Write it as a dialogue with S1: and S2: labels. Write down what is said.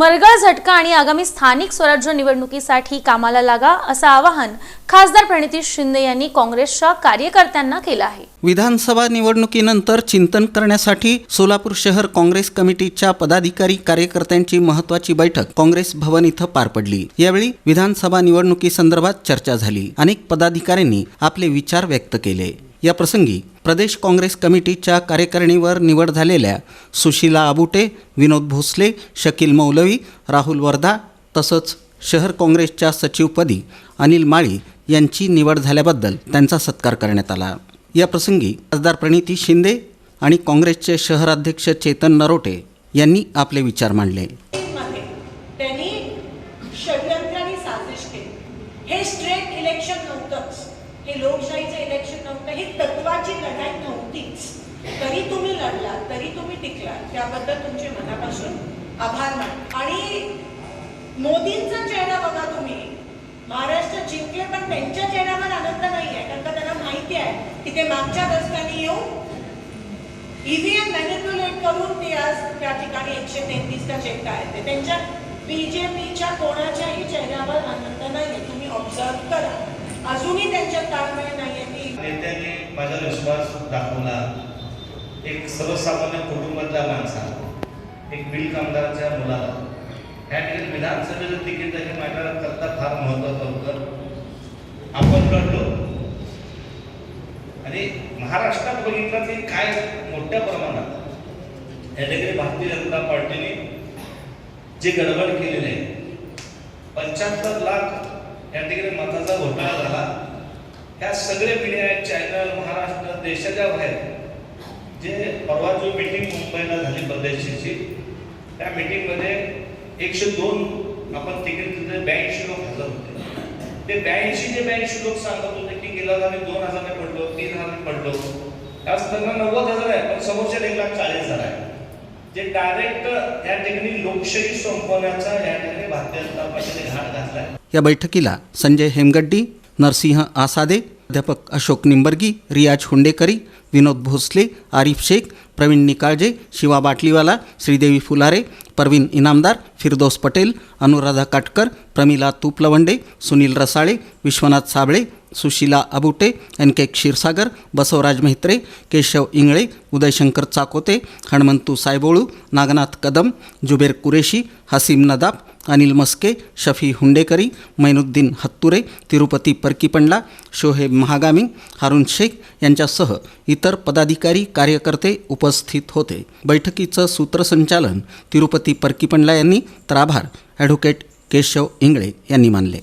S1: मरगळ झटका आणि आगामी स्थानिक स्वराज्य निवडणुकीसाठी कामाला लागा असं आवाहन खासदार प्रणिती शिंदे यांनी काँग्रेसच्या कार्यकर्त्यांना केलं आहे.
S2: विधानसभा निवडणुकीनंतर चिंतन करण्यासाठी सोलापूर शहर काँग्रेस कमिटीच्या पदाधिकारी कार्यकर्त्यांची महत्वाची बैठक काँग्रेस भवन इथं पार पडली. यावेळी विधानसभा निवडणुकीसंदर्भात चर्चा झाली. अनेक पदाधिकाऱ्यांनी आपले विचार व्यक्त केले. या प्रसंगी प्रदेश काँग्रेस कमिटीच्या कार्यकारिणीवर निवड झालेल्या सुशीला आबुटे विनोद भोसले शकील मौलवी राहुल वर्धा तसंच शहर काँग्रेसच्या सचिवपदी अनिल माळी यांची निवड झाल्याबद्दल त्यांचा सत्कार करण्यात आला. या प्रसंगी खासदार प्रणिती शिंदे आणि काँग्रेसचे शहराध्यक्ष चेतन नरोटे यांनी आपले विचार मांडले.
S3: त्यांनी षडयंत्राने साजिश केली. हे स्ट्रेट इलेक्शन नव्हतंच. हे लोकशाहीचं इलेक्शन नव्हतं ही तत्वाची लढाई नव्हतीच. तरी तुम्ही लढला तरी तुम्ही टिकला त्याबद्दल तुमचे मनापासून आभार मानते. आणि मोदींचा चेहरा बघा तुम्ही. महाराष्ट्र जिंकले पण त्यांच्या चेहऱ्यावर आनंद नाही आहे कारण का त्यांना माहिती आहे की ते मागच्या दशकाने येऊन ईव्हीएम मॅनिप्युलेट करून ते आज त्या ठिकाणी एकशे तेहतीसचा चेक आहे. ते त्यांच्या बीजेपीच्या कोणाच्याही चेहऱ्यावर आनंद नाही तुम्ही ऑब्झर्व करा अजूनही त्यांच्यात ताळमेळ नाहीये
S4: नेत्यांनी माझा विश्वास दाखवला. एक सर्वसामान्य कुटुंबातल्या माणसाला एक बिल कामदाराच्या मुलाला. या ठिकाणी विधानसभेचं तिकीट हे माझ्याकरता फार महत्वाचं होतं. आपण लढलो. आणि महाराष्ट्रात बघितलं की काय मोठ्या प्रमाणात या ठिकाणी भारतीय जनता पार्टीने जे गडबड केलेली आहे पंच्याहत्तर लाख या ठिकाणी मताचा घोटाळा झाला. ह्या सगळे मीडिया चॅनल महाराष्ट्र देशाच्या बाहेर. जे परवा जो मीटिंग मुंबईला झाली परदेशीची त्या मीटिंगमध्ये एकशे दोन आपण तिकडे तिथे ब्याऐंशी लोक हजर होते. ते ब्याऐंशी ते ब्याऐंशी लोक सांगत होते की गेला आम्ही दोन हजाराने पडलो तीन हजाराने पडलो. त्या संदर्भात नव्वद हजार आहे पण समोरच्या एक लाख चाळीस हजार आहे. जे डायरेक्ट या ठिकाणी लोकशाही संपवण्याचा या ठिकाणी भारतीय जनता पक्षाने घाट घातला
S2: या बैठकीला संजय हेमगड्डी नरसिंह आसादे अध्यापक अशोक निंबर्गी रियाज हुंडेकरी विनोद भोसले आरिफ शेख प्रवीण निकाळजे शिवा बाटलीवाला श्रीदेवी फुलारे परवीन इनामदार फिरदोस पटेल अनुराधा काटकर प्रमिला तुपलवंडे सुनील रसाळे विश्वनाथ साबळे सुशीला अबुटे एन के क्षीरसागर बसवराज मेहत्रे केशव इंगळे उदयशंकर चाकोते हणमंतू सायबोळू नागनाथ कदम जुबेर कुरेशी हसीम नदाब अनिल मस्के शफी हुंडेकरी मैनुद्दीन हत्तुरे तिरुपती परकीपंडला शोहेब महागामी हारून शेख यांच्यासह इतर पदाधिकारी कार्यकर्ते उपस्थित होते. बैठकीचं सूत्रसंचालन तिरुपती परकीपंडला यांनी तर आभार. ॲडव्होकेट केशव इंगळे यांनी मानले.